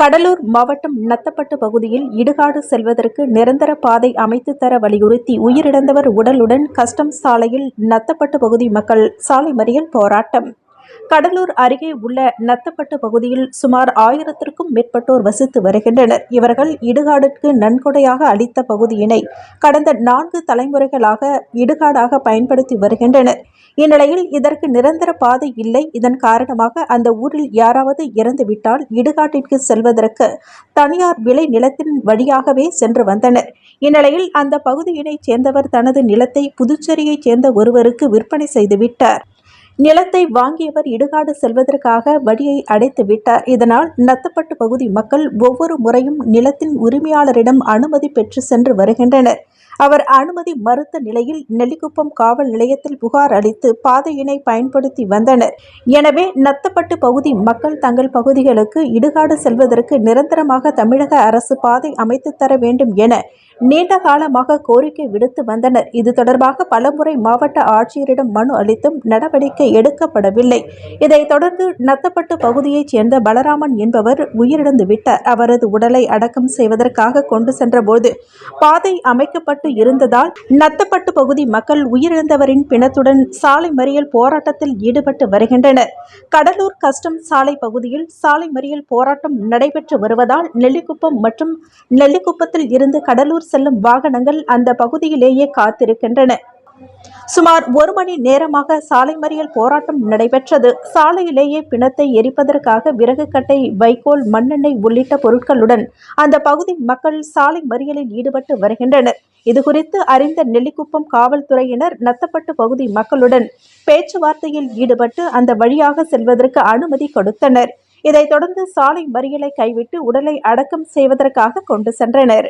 கடலூர் மாவட்டம் நத்தப்பட்டு பகுதியில் இடுகாடு செல்வதற்கு நிரந்தர பாதை அமைத்து தர வலியுறுத்தி உயிரிழந்தவர் உடலுடன் கஸ்டம்ஸ் சாலையில் நத்தப்பட்டு பகுதி மக்கள் சாலை மறியல் போராட்டம். கடலூர் அருகே உள்ள நத்தப்பட்டு பகுதியில் சுமார் ஆயிரத்திற்கும் மேற்பட்டோர் வசித்து வருகின்றனர். இவர்கள் இடுகாடுக்கு நன்கொடையாக அளித்த பகுதியினை கடந்த நான்கு தலைமுறைகளாக இடுகாடாக பயன்படுத்தி வருகின்றனர். இந்நிலையில் இதற்கு நிரந்தர பாதை இல்லை. இதன் காரணமாக அந்த ஊரில் யாராவது இறந்துவிட்டால் இடுகாட்டிற்கு செல்வதற்கு தனியார் விளை நிலத்தின் வழியாகவே சென்று வந்தனர். இந்நிலையில் அந்த பகுதியினைச் சேர்ந்தவர் தனது நிலத்தை புதுச்சேரியைச் சேர்ந்த ஒருவருக்கு விற்பனை செய்துவிட்டார். நிலத்தை வாங்கியவர் இடுகாடு செல்வதற்காக வழியை அடைத்து விட்டார். இதனால் நத்தப்பட்டு பகுதி மக்கள் ஒவ்வொரு முறையும் நிலத்தின் உரிமையாளரிடம் அனுமதி பெற்று சென்று வருகின்றனர். அவர் அனுமதி மறுத்த நிலையில் நெல்லிக்குப்பம் காவல் நிலையத்தில் புகார் அளித்து பாதையினை பயன்படுத்தி வந்தனர். எனவே நத்தப்பட்டு பகுதி மக்கள் தங்கள் பகுதிகளுக்கு இடுகாடு செல்வதற்கு நிரந்தரமாக தமிழக அரசு பாதை அமைத்து தர வேண்டும் என நீண்ட காலமாக கோரிக்கை விடுத்து வந்தனர். இது தொடர்பாக பலமுறை மாவட்ட ஆட்சியரிடம் மனு அளித்தும் நடவடிக்கை எடுக்கப்படவில்லை. இதைத் தொடர்ந்து நத்தப்பட்டு பகுதியைச் சேர்ந்த பலராமன் என்பவர் உயிரிழந்து விட்டார். அவரது உடலை அடக்கம் செய்வதற்காக கொண்டு சென்றபோது பாதை அமைக்கப்பட்டு இருந்ததால் நத்தப்பட்டு பகுதி மக்கள் உயிரிழந்தவரின் பிணத்துடன் சாலை மறியல் போராட்டத்தில் ஈடுபட்டு வருகின்றனர். கடலூர் கஸ்டம் சாலை பகுதியில் சாலை மறியல் போராட்டம் நடைபெற்று வருவதால் நெல்லிக்குப்பம் மற்றும் நெல்லிக்குப்பத்தில் இருந்து கடலூர் செல்லும் வாகனங்கள் அந்த பகுதியிலேயே காத்திருக்கின்றன. சுமார் ஒரு மணி நேரமாக சாலை மறியல் போராட்டம் நடைபெற்றது. சாலையிலேயே பிணத்தை எரிப்பதற்காக விறகுக்கட்டை வைக்கோல் மண்ணெண்ணெய் உள்ளிட்ட பொருட்களுடன் அந்த பகுதி மக்கள் சாலை மறியலில் ஈடுபட்டு வருகின்றனர். இதுகுறித்து அறிந்த நெல்லிக்குப்பம் காவல்துறையினர் நத்தப்பட்டு பகுதி மக்களுடன் பேச்சுவார்த்தையில் ஈடுபட்டு அந்த வழியாக செல்வதற்கு அனுமதி கொடுத்தனர். இதைத் தொடர்ந்து சாலை மறியலை கைவிட்டு உடலை அடக்கம் செய்வதற்காக கொண்டு சென்றனர்.